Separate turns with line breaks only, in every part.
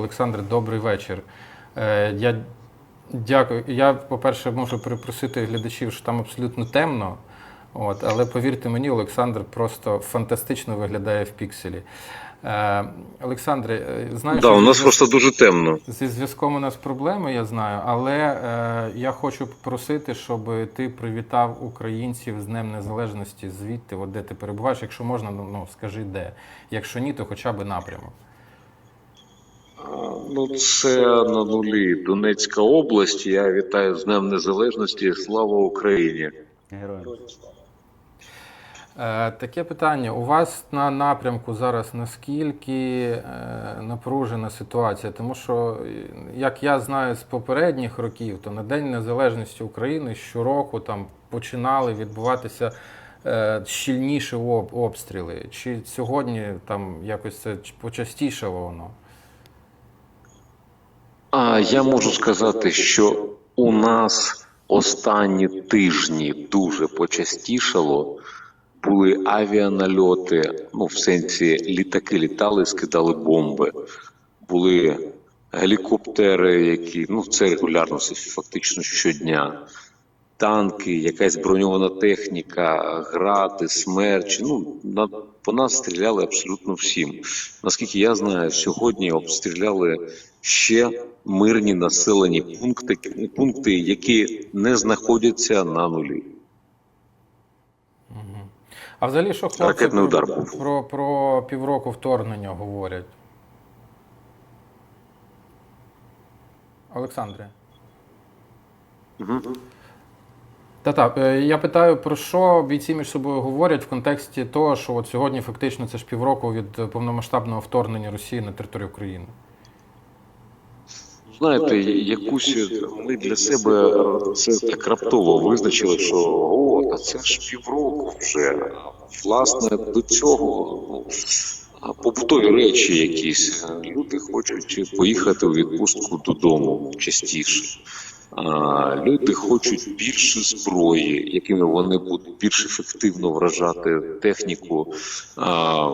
Олександр, добрий вечір. Е, Я дякую. Я, по-перше, можу перепросити глядачів, що там абсолютно темно. От, але повірте мені, Олександр просто фантастично виглядає в пікселі. Е, Олександре, е, знаю,
Да,
що
у нас просто дуже темно.
зі зв'язком у нас проблеми, я знаю, але е, я хочу попросити, щоб ти привітав українців з Днем Незалежності звідти, от де ти перебуваєш. Якщо можна, ну, ну скажи де. Якщо ні, то хоча б напрямок.
Ну, це на нулі Донецька область. Я вітаю з Днем Незалежності. Слава Україні!
Героям.
Е, Таке питання. У вас на напрямку зараз наскільки е, напружена ситуація? Тому що, як я знаю з попередніх років, то на День Незалежності України щороку там починали відбуватися е, щільніші обстріли. Чи сьогодні там якось це почастішало воно?
А я можу сказати, що у нас останні тижні дуже почастішало. Були авіанальоти, ну в сенсі літаки літали, скидали бомби. Були гелікоптери, які ну це регулярно фактично щодня. Танки, якась броньована техніка, гради, смерчі. Ну на по нас стріляли абсолютно всім. Наскільки я знаю, сьогодні обстріляли ще мирні населені пункти, пункти, які не знаходяться на нулі.
А взагалі, що хлопці
Ракетний
про,
був.
про, про півроку вторгнення говорять? Олександре.
Угу.
Та-та, е, я питаю, про що бійці між собою говорять в контексті того, що от сьогодні фактично це ж півроку від повномасштабного вторгнення Росії на територію України.
Знаєте, якусь ми для себе це так раптово визначили, що о, та це ж півроку вже. Власне, до цього ну, побутові речі якісь. Люди хочуть поїхати у відпустку додому частіше. А, люди хочуть більше зброї, якими вони будуть більш ефективно вражати техніку а,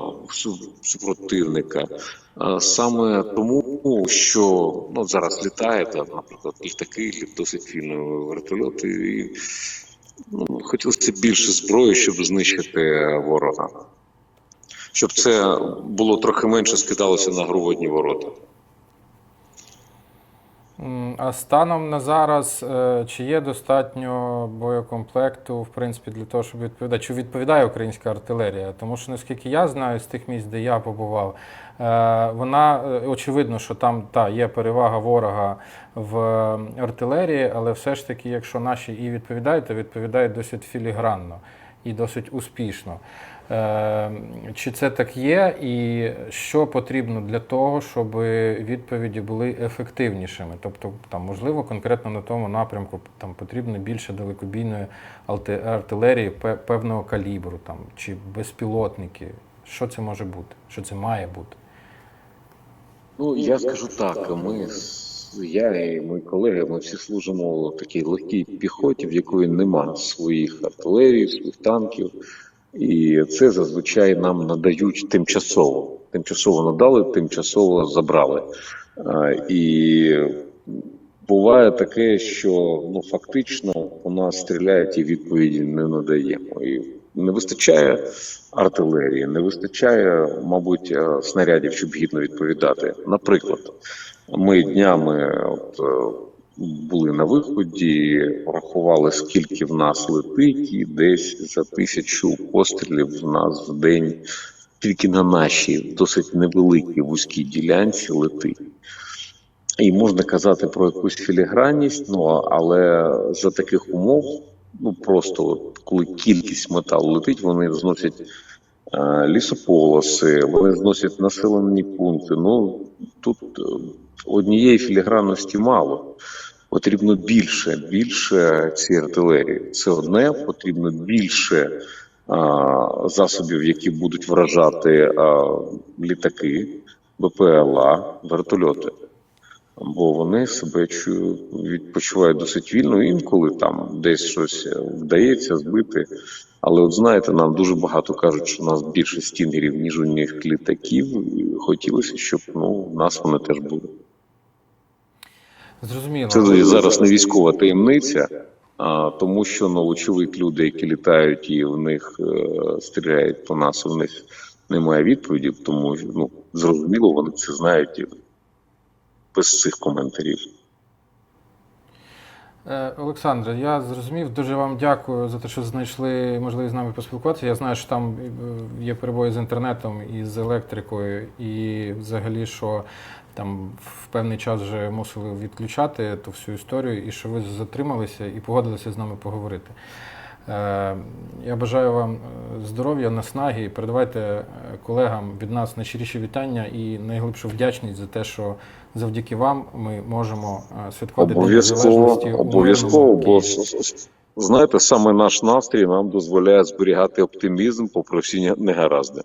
супротивника. А, Саме тому, що ну, зараз літаєте, наприклад, літаки, досить вільно вертольоти, і ну, хотілося більше зброї, щоб знищити ворога. Щоб це було трохи менше скидалося на грудні ворота.
А станом на зараз, е, чи є достатньо боєкомплекту, в принципі, для того, щоб відповідати? Чи відповідає українська артилерія? Тому що, наскільки я знаю, з тих місць, де я побував, е, вона е, очевидно, що там та є перевага ворога в артилерії, але все ж таки, якщо наші і відповідають, то відповідають досить філігранно і досить успішно. Е, Чи це так є, і що потрібно для того, щоб відповіді були ефективнішими? Тобто, там, можливо, конкретно на тому напрямку там потрібно більше далекобійної артилерії певного калібру, там, чи безпілотники. Що це може бути? Що це має бути?
Ну, я скажу так, ми, з- я і мої колеги, ми всі служимо в такій легкій піхоті, в якої нема своїх артилерій, своїх танків. І це зазвичай нам надають тимчасово. Тимчасово надали, тимчасово забрали. І буває таке, що ну фактично у нас стріляють і відповіді не надаємо. І не вистачає артилерії, не вистачає, мабуть, е, снарядів, щоб гідно відповідати. Наприклад, ми днями от, е, були на виході, рахували, скільки в нас летить, і десь за тисячу пострілів в нас в день тільки на нашій досить невеликій вузькій ділянці летить. І можна казати про якусь філігранність, ну але за таких умов, ну просто от, коли кількість металу летить, вони зносять е, лісополоси, вони зносять населені пункти. Ну тут е, однієї філігранності мало. Потрібно більше, більше цієї артилерії. Це одне, потрібно більше а, засобів, які будуть вражати а, літаки, БПЛА, вертольоти. Бо вони себе відпочивають досить вільно, інколи там десь щось вдається збити. Але от знаєте, нам дуже багато кажуть, що у нас більше стінгерів, ніж у них літаків. Хотілося, щоб ну, у нас вони теж були.
Зрозуміло.
Це зараз не військова таємниця, а тому що ну, вочевидь, люди, які літають і в них е, стріляють по нас, у них немає відповіді, тому ну, зрозуміло, вони це знають і без цих коментарів.
Е, Олександре, я зрозумів. Дуже вам дякую за те, що знайшли можливість з нами поспілкуватися. Я знаю, що там е, є перебої з інтернетом і з електрикою, і взагалі, що там в певний час вже мусили відключати ту всю історію, і що ви затрималися і погодилися з нами поговорити. Е, Я бажаю вам е, здоров'я, наснаги. Передавайте е, колегам від нас найщиріші вітання і найглибшу вдячність за те, що завдяки вам ми можемо святкувати
Обов'язково, обов'язково, бо знаєте, саме наш настрій нам дозволяє зберігати оптимізм попри всі негаразди.